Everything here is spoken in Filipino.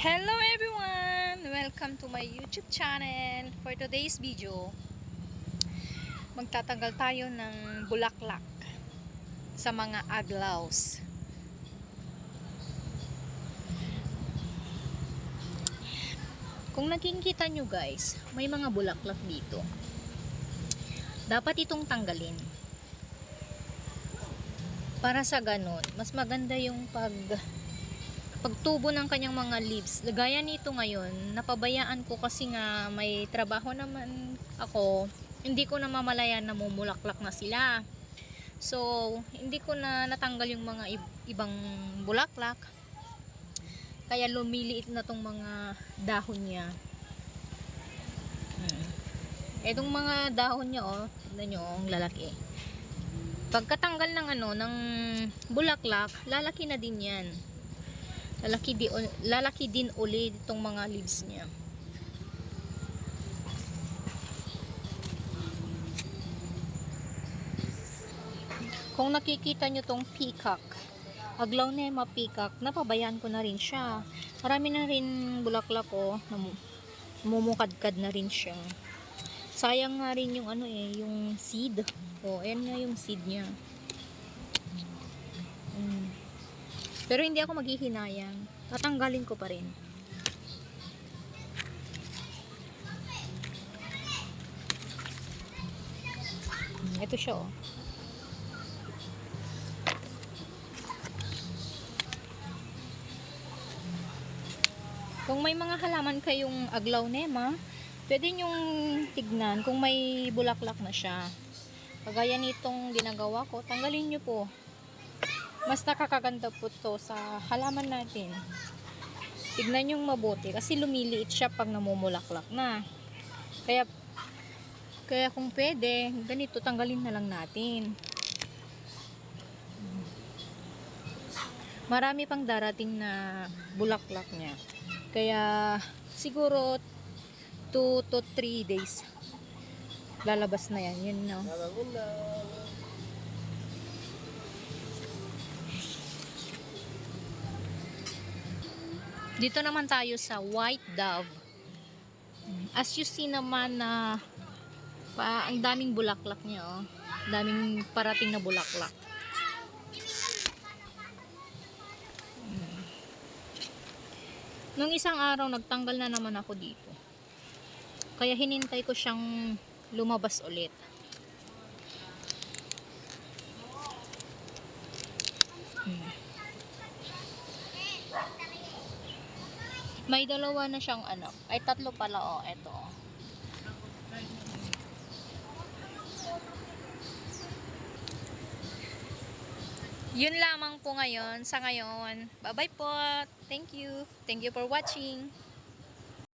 Hello everyone! Welcome to my YouTube channel. For today's video, magtatanggal tayo ng bulaklak sa mga aglaws. Kung nakikita nyo guys, may mga bulaklak dito. Dapat itong tanggalin. Para sa ganun, mas maganda yung pag pagtubo ng kanyang mga leaves. Gaya nito ngayon, napabayaan ko kasi nga may trabaho naman ako. Hindi ko na mamalayan na mumulaklak na sila. So, hindi ko na natanggal yung mga ib- ibang bulaklak. Kaya lumiliit na tong mga dahon niya. Hmm. Etong mga dahon niya, oh, tignan nyo, ang lalaki. Pagkatanggal ng ano, ng bulaklak, lalaki na din yan lalaki, di, lalaki din uli itong mga leaves niya. Kung nakikita nyo tong peacock aglaonema peacock napabayaan ko na rin siya. Marami na rin bulaklak ko namumukadkad na rin siya. Sayang nga rin yung ano eh yung seed. Oh ayan nga yung seed niya Pero hindi ako maghihinayang. Tatanggalin ko pa rin. Hmm, Ito siya oh. Kung may mga halaman kayong aglaw nema, pwede nyong tignan kung may bulaklak na siya. Kagaya nitong ginagawa ko, tanggalin nyo po mas nakakaganda po to sa halaman natin. Tignan yung mabuti kasi lumiliit siya pag namumulaklak na. Kaya kaya kung pwede, ganito tanggalin na lang natin. Marami pang darating na bulaklak niya. Kaya siguro 2 to 3 days lalabas na yan. Yun no. Dito naman tayo sa White Dove. As you see naman na pa, ang daming bulaklak niya oh. Daming parating na bulaklak. Hmm. Nung isang araw nagtanggal na naman ako dito. Kaya hinintay ko siyang lumabas ulit. May dalawa na siyang anak. Ay, tatlo pala, oh. Ito, oh. Yun lamang po ngayon, sa ngayon. Bye-bye po. Thank you. Thank you for watching.